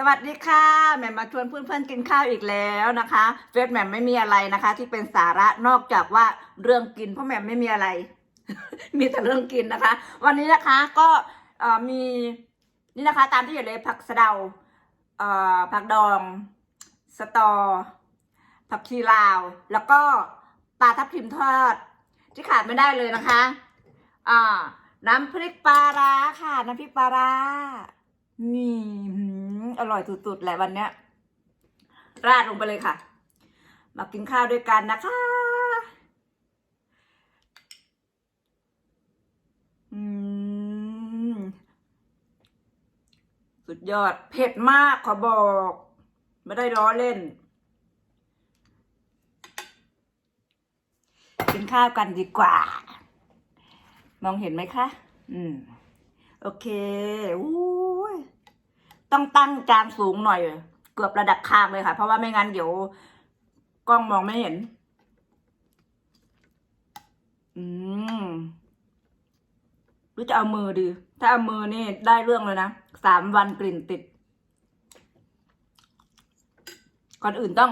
สวัสดีค่ะแหม่มมาชวนเพื่อนๆกินข้าวอีกแล้วนะคะเฟซแหม่มไม่มีอะไรนะคะ ที่เป็นสาระนอกจากว่าเรื่องกินเพราะแหม่มไม่มีอะไร มีแต่เรื่องกินนะคะ วันนี้นะคะก็เอ่อมีนี่นะคะ ตามที่อยู่เลยผักสะเดาเอ่อผักดอง สตอ ผักชีลาว แล้วก็ปลาทับทิมทอด ที่ขาดไม่ได้เลยนะคะอ่าน้ำพริกปลาร้าค่ะน้ำพริกปลาร้านี่ อร่อยสุดๆแหละวันเนี้ย ราดลงไปเลยค่ะ มากินข้าวด้วยกันนะคะ อืม สุดยอด เผ็ดมากขอบอก ไม่ได้ล้อเล่น กินข้าวกันดีกว่า มองเห็นไหมคะ อืม โอเค อู้ ต้องตั้งจานสูงหน่อย เกือบระดับคางเลยค่ะ เพราะว่าไม่งั้นเดี๋ยวกล้องมองไม่เห็น อืมหรือจะเอามือดี ถ้าเอามือนี่ได้เรื่องเลยนะสามวันกลิ่นติด ก่อนอื่นต้อง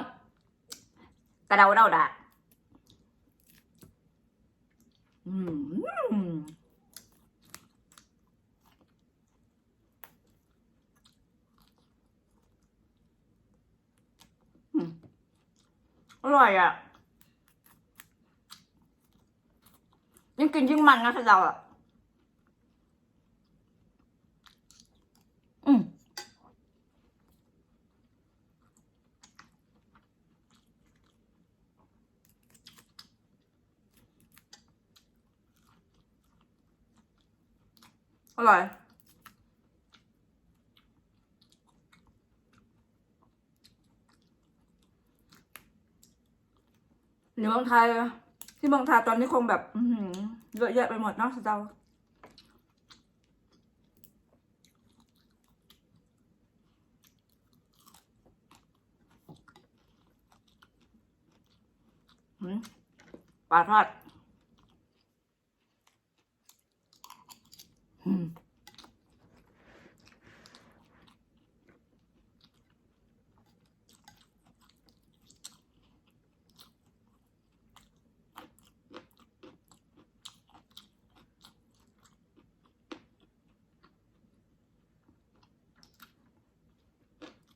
กระเดาเดาดาอืม อืมอ ร่อยอะยิ่งกินยิ่งมันนะสะเดาอะอืมอร่อย ในเมืองไทยที่เมืองไทยตอนนี้คงแบบเยอะแยะไปหมดเนาะสเดาปลาทอดอืม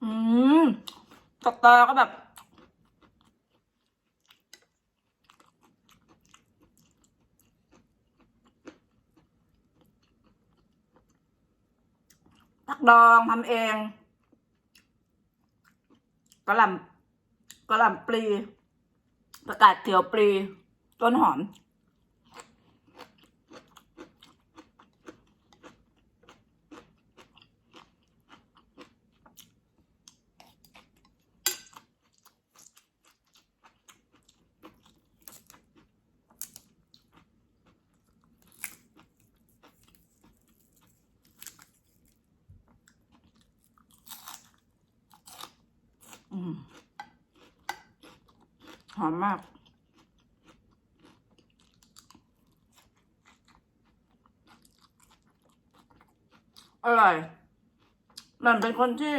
อืม ตกตาก็แบบ ผักดองทำเองกระหล่ำกระหล่ำปลี ประกาศเขียวปลี ต้นหอม หอมมาก อร่อยมันเป็นคนที่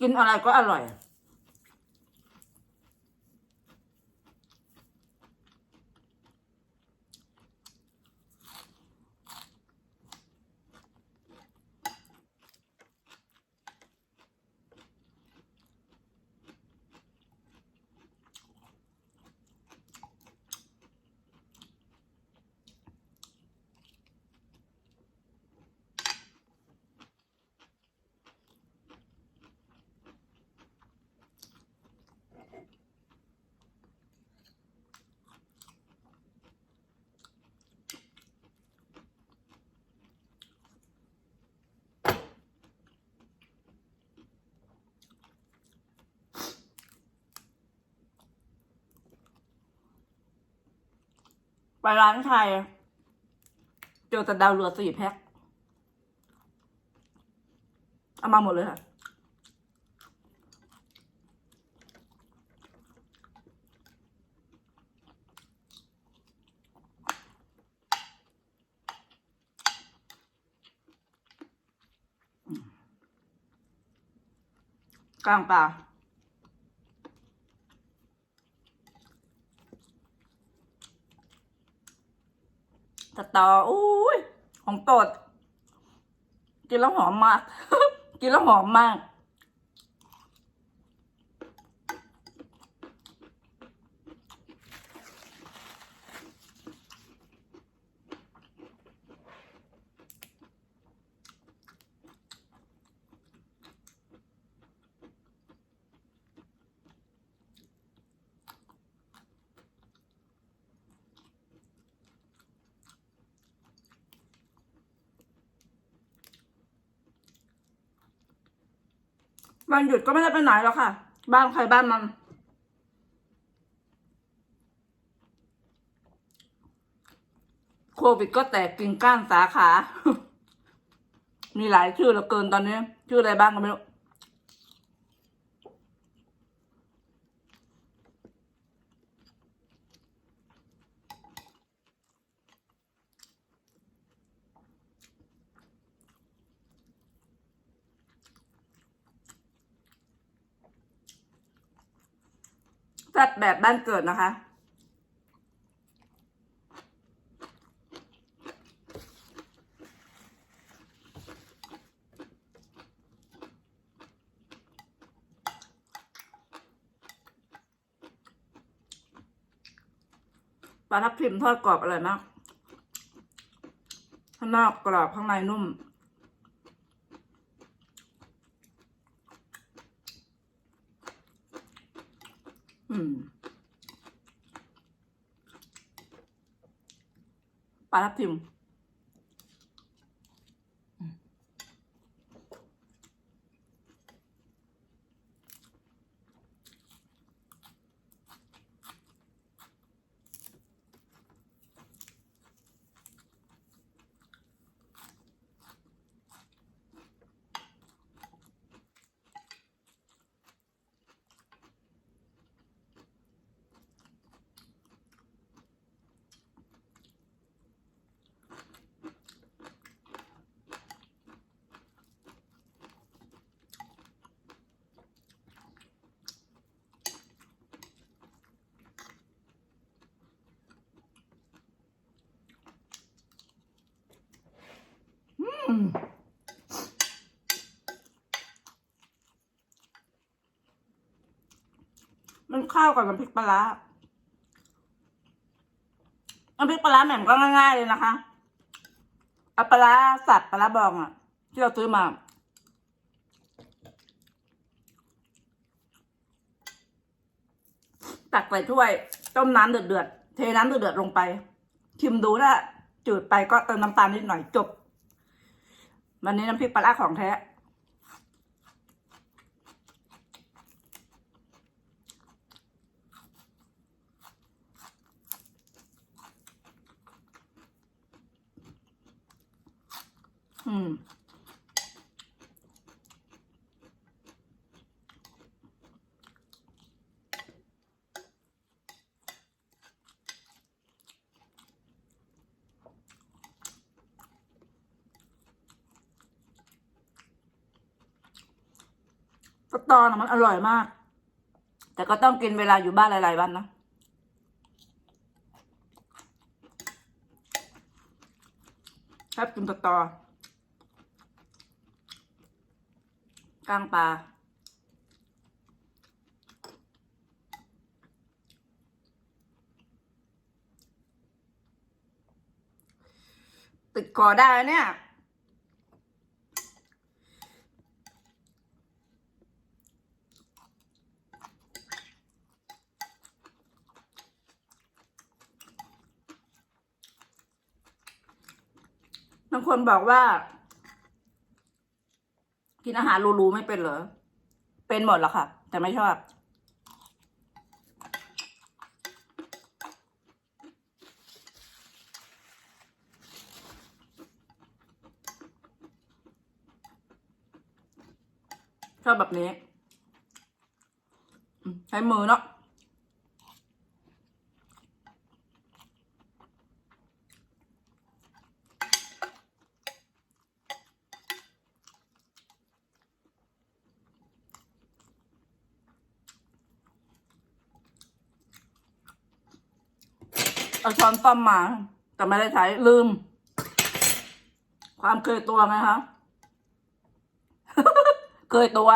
กินอะไรก็อร่อย ไปร้านไทยเจอแต่ดาวเรือสี่แพ็คเอามาหมดเลยค่ะกลางป่าส ตออุ้ยของโปรดกินแล้วหอมมาก กินแล้วหอมมาก วันหยุดก็ไม่ได้ไปไหนแล้วค่ะ บ้านใครบ้านมันโควิดก็แตกกิ่งก้านสาขา มีหลายชื่อเหลือเกินตอนนี้ ชื่ออะไรบ้างก็ไม่รู้ จัดแบบบ้านเกิดนะคะ ปลาทับทิมทอดกรอบอร่อยมาก ข้างนอกกรอบข้างในนุ่ม ปลาทับทิม มันเข้ากับน้ำพริกปลาร้าน้ำพริกปลาร้าแหม่มก็ง่ายๆเลยนะคะเอาปลาสับปลาร้าบองอะที่เราซื้อมา ตักใส่ถ้วย ต้มน้ำเดือดๆเทน้ำเดือดๆลงไป ชิมดูถ้าจืดไปก็เติมน้ำตาลนิดหน่อยจบ วันนี้น้ำพริกปลาร้าของแท้ อืม สตอนะมันอร่อยมาก แต่ก็ต้องกินเวลาอยู่บ้านหลาย ๆ วันนะชอบกินสตอกลางปลาติดคอได้เนี่ย บางคนบอกว่า กินอาหารรูๆไม่เป็นเหรอ เป็นหมดแล้วค่ะ แต่ไม่ชอบ ชอบแบบนี้ ใช้มือเนาะ เอาช้อนต้อมมา แต่ไม่ได้ใช้ลืม ความเคยตัวไงคะเคยตัว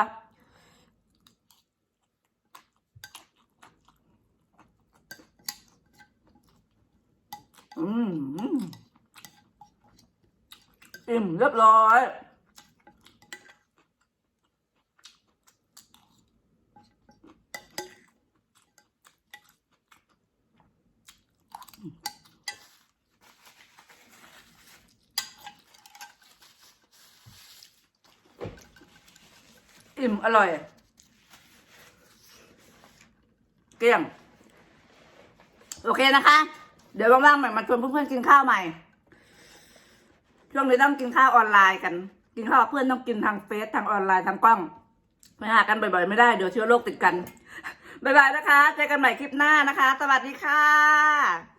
อืมอิ่มเรียบร้อย อิ่มอร่อย เกลี้ยง โอเคนะคะ เดี๋ยวว่างๆใหม่มาชวนเพื่อนๆกินข้าวใหม่ ช่วงนี้ต้องกินข้าวออนไลน์กัน กินข้าวเพื่อนต้องกินทางเฟซทางออนไลน์ทางกล้องไปหากันบ่อยๆไม่ได้เดี๋ยวเชื้อโรคติดกัน บ๊ายบายนะคะ เจอกันใหม่คลิปหน้านะคะ สวัสดีค่ะ